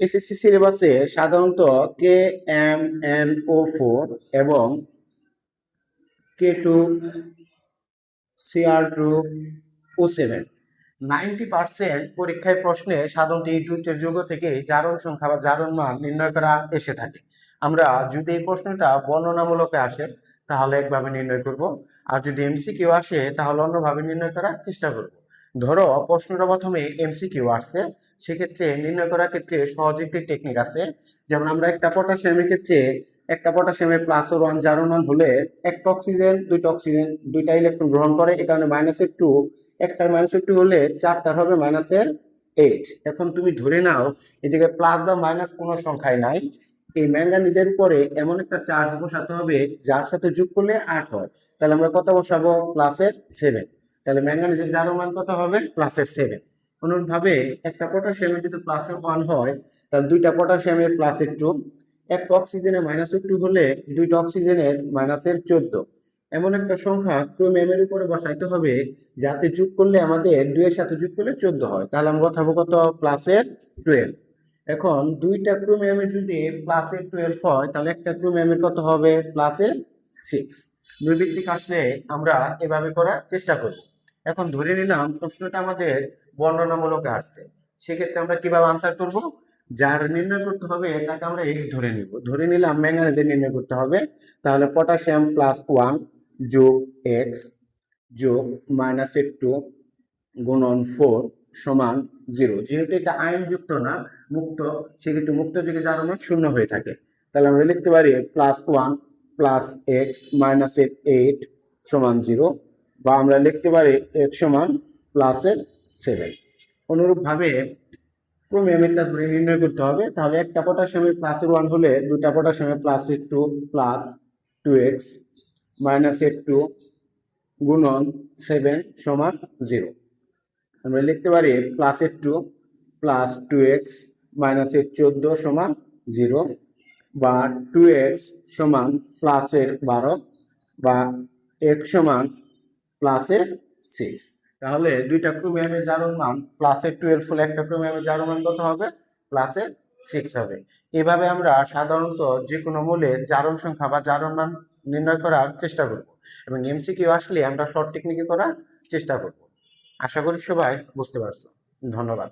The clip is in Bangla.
এসএসসি সিলেবাসে সাধারণত K M N O four এবং K two CR two O seven ninety percent পরীক্ষায় প্রশ্নে সাধারণত এই দুইটির যুগ থেকে জারণ সংখ্যা বা জারণ মান নির্ণয় করা এসে থাকে। আমরা যদি এই প্রশ্নটা বর্ণনামূলকে আসে, তাহলে একভাবে নির্ণয় করব। আর যদি এমসি কেউ আসে, তাহলে অন্যভাবে নির্ণয় করার চেষ্টা করব। ধরো, প্রশ্নটা প্রথমে এমসিকিউ আসছে, সেক্ষেত্রে নির্ণয় করার ক্ষেত্রে সহজ একটি টেকনিক আছে। যেমন আমরা একটা পটাশিয়ামের ক্ষেত্রে একটা পটাশিয়ামের প্লাস ওয়ান জারো মান হলে একটা অক্সিজেন দুইটা অক্সিজেন দুইটা ইলেকট্রন গ্রহণ করে এই কারণে মাইনাসের টু একটার মাইনাসের টু হলে চারটার হবে মাইনাসের এইট এখন তুমি ধরে নাও জায়গায় প্লাস বা মাইনাস কোনো সংখ্যায় নাই। এই ম্যাঙ্গানিজের উপরে এমন একটা চার্জ বসাতে হবে, যার সাথে যোগ করলে আট হয়। তাহলে আমরা কত বসাবো? প্লাসের সেভেন তাহলে ম্যাঙ্গানিজের জারণ মান কত হবে? প্লাসের সেভেন অনুরূপভাবে একটা পটাশিয়ামের যদি প্লাসের ওয়ান হয়, তাহলে দুইটা পটাশিয়ামের প্লাসের টু একটা অক্সিজেনের মাইনাসের টু হলে দুইটা অক্সিজেনের মাইনাসের চোদ্দ। এমন একটা সংখ্যা ক্রোম এর উপরে বসাইতে হবে, যাতে যোগ করলে আমাদের দুইয়ের সাথে যোগ করলে চোদ্দ হয়। তাহলে আমরা কথা কত? প্লাসের টুয়েলভ এখন দুইটা ক্রোম এর যদি প্লাসের টুয়েলভ হয়, তাহলে একটা ক্রোম এর কত হবে? প্লাসের সিক্স দুই ভিত্তিক আসলে আমরা এভাবে করার চেষ্টা করব। এখন ধরে নিলাম প্রশ্নটা আমাদের বর্ণনামূলক আসছে। সেক্ষেত্রে আমরা কীভাবে আনসার করব? যার নির্ণয় করতে হবে তাকে আমরা এক্স ধরে নিব। ধরে নিলাম ম্যাঙ্গানিজের নির্ণয় করতে হবে। তাহলে পটাশিয়াম প্লাস ওয়ান যোগ এক্স যোগ মাইনাসের টু গুণন ফোর সমান জিরো যেহেতু এটা আইনযুক্ত না, মুক্ত, সেক্ষেত্রে মুক্ত যুগে যার মান শূন্য হয়ে থাকে। তাহলে আমরা লিখতে পারি প্লাস ওয়ান প্লাস এক্স মাইনাসের এইট সমান জিরো বা আমরা লিখতে পারি এক্স সমান প্লাসের সেভেন অনুরূপভাবে ক্রোমিয়ামেরটা ধরে নির্ণয় করতে হবে। তাহলে একটা পটাশিয়ামের প্লাসের ওয়ান হলে দুটা পটাশিয়ামের প্লাসের টু প্লাস টু এক্স মাইনাসের টু গুণন সেভেন সমান জিরো আমরা লিখতে পারি প্লাসের টু প্লাস টু এক্স মাইনাসের চোদ্দ সমান জিরো বা টু এক্স সমান প্লাসের বারো বা এক্স সমান প্লাসের সিক্স তাহলে দুইটা ক্রোমিয়ামের জারণ মান প্লাসের টুয়েলভ হলে একটা ক্রোমিয়ামের জারণ মান কত হবে? প্লাসের সিক্স হবে। এভাবে আমরা সাধারণত যে কোনো মূলের জারণ সংখ্যা বা জারণ মান নির্ণয় করার চেষ্টা করব এবং এমসিকিউ আসলে আমরা শর্ট টেকনিকে করার চেষ্টা করব। আশা করি সবাই বুঝতে পারছ। ধন্যবাদ।